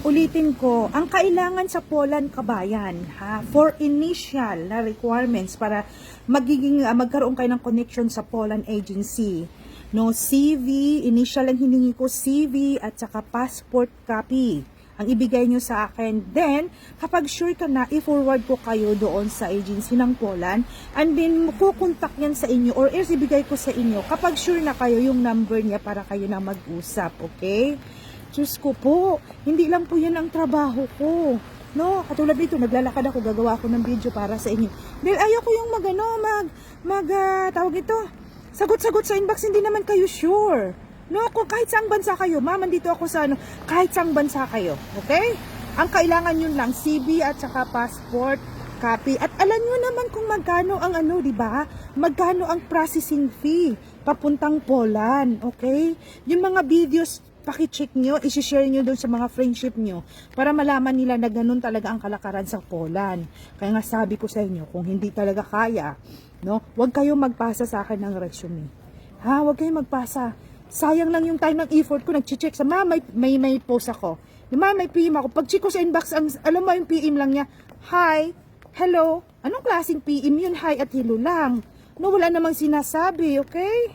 ulitin ko, ang kailangan sa Poland kabayan, ha, for initial na requirements para magiging ah, magkaroon kayo ng connection sa Poland agency. No, CV, initial ang hiningi ko CV at saka passport copy ang ibigay nyo sa akin. Then, kapag sure ka na, i-forward ko kayo doon sa agency ng Poland and then kukontak yan sa inyo or else ibigay ko sa inyo kapag sure na kayo yung number niya para kayo na mag-usap, okay? Diyos ko po, hindi lang po yan ang trabaho ko. No, katulad dito, naglalakad ako, gagawa ako ng video para sa inyo. Dahil ayoko yung mag, ano, mag, mag, ah, tawag ito, sagot-sagot sa inbox, hindi naman kayo sure. No, kung kahit saang bansa kayo, ma'am, dito ako sa ano, kahit saang bansa kayo, okay? Ang kailangan yun lang, CV at saka passport, copy. At alam nyo naman kung magkano ang ano, di ba? Magkano ang processing fee papuntang Poland, okay? Yung mga videos, pakicheck nyo, isi-share nyo doon sa mga friendship nyo para malaman nila na ganun talaga ang kalakaran sa Poland. Kaya nga sabi ko sa inyo, kung hindi talaga kaya, no, huwag kayo magpasa sa akin ng resume. Ha, huwag kayo magpasa. Sayang lang yung time ng effort ko, nag-check sa ma, may, may, may post ako. Ma, may PM ako. Pag check ko sa inbox, ang, alam mo yung PM lang niya, Hi, hello, anong klaseng PM yun? Hi at hello lang. No, wala namang sinasabi, okay?